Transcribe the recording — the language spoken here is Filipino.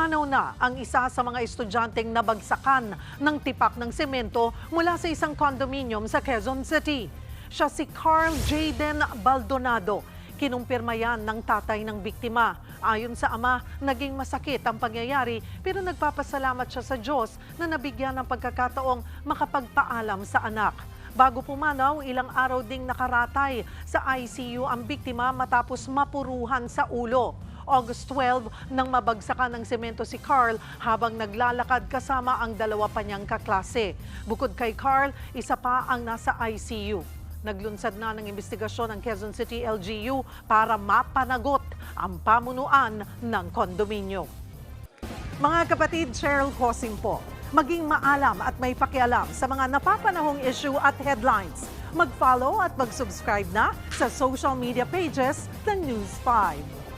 Pumanaw na ang isa sa mga estudyanteng nabagsakan ng tipak ng semento mula sa isang condominium sa Quezon City. Siya si Carl Jaden Baldonado. Kinumpirma yan ng tatay ng biktima. Ayon sa ama, naging masakit ang pangyayari pero nagpapasalamat siya sa Diyos na nabigyan ng pagkakataong makapagpaalam sa anak. Bago pumanaw, ilang araw ding nakaratay sa ICU ang biktima matapos mapuruhan sa ulo. August 12 nang mabagsakan ng semento si Carl habang naglalakad kasama ang dalawa pa niyang kaklase. Bukod kay Carl, isa pa ang nasa ICU. Naglunsad na ng investigasyon ang Quezon City LGU para mapanagot ang pamunuan ng kondominyo. Mga kapatid, Cheryl Cosim po. Maging maalam at may pakialam sa mga napapanahong issue at headlines. Mag-follow at mag-subscribe na sa social media pages ng News 5.